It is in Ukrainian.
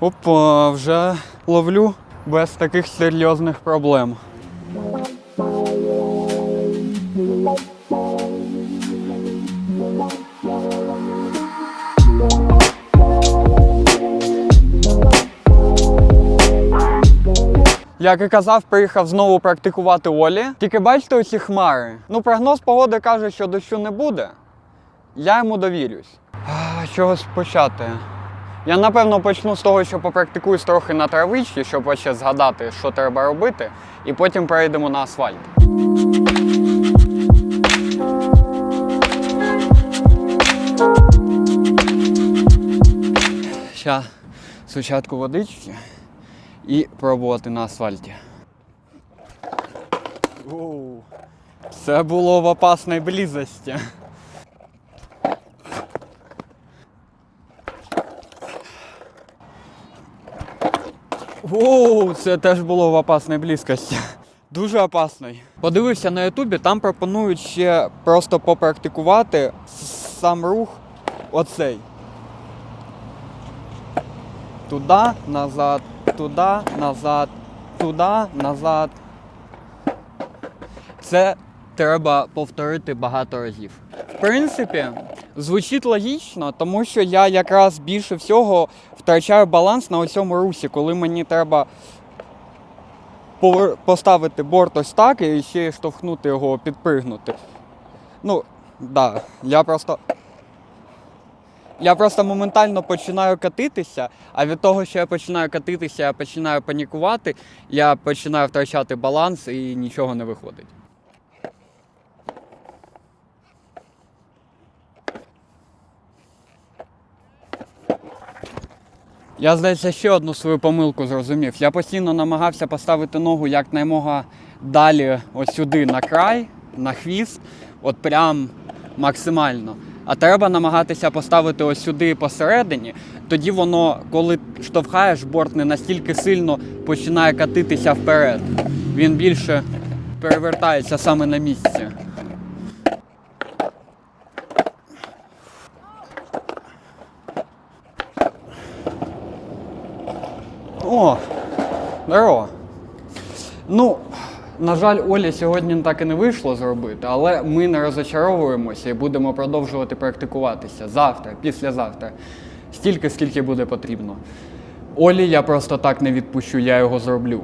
Опа, вже ловлю без таких серйозних проблем. Як і казав, приїхав знову практикувати Олі. Тільки бачите оці хмари. Ну, прогноз погоди каже, що дощу не буде. Я йому довірюсь. Чого почати? Я напевно почну з того, що попрактикуюсь трохи на травичці, щоб ще згадати, що треба робити, і потім перейдемо на асфальт. Ща спочатку водички і пробувати на асфальті. Це було в опасній близості. Оу, це теж було в опасній близькості. Дуже опасний. Подивився на Ютубі, там пропонують ще просто попрактикувати сам рух оцей. Туда, назад, туда, назад, туда, назад. Це треба повторити багато разів. В принципі, звучить логічно, тому що я якраз більше всього втрачаю баланс на цьому русі, коли мені треба поставити борт ось так і ще штовхнути його, підпригнути. Ну, да, я просто. Я просто моментально починаю катитися, а від того, що я починаю катитися, я починаю панікувати, я починаю втрачати баланс і нічого не виходить. Я, здається, ще одну свою помилку зрозумів. Я постійно намагався поставити ногу якнаймога далі, ось сюди, на край, на хвіст, от прям максимально. А треба намагатися поставити ось сюди посередині. Тоді воно, коли штовхаєш, борт не настільки сильно починає катитися вперед. Він більше перевертається саме на місці. О, здорово. Ну, на жаль, Олі сьогодні так і не вийшло зробити, але ми не розочаровуємося і будемо продовжувати практикуватися завтра, післязавтра, стільки, скільки буде потрібно. Олі я просто так не відпущу, я його зроблю.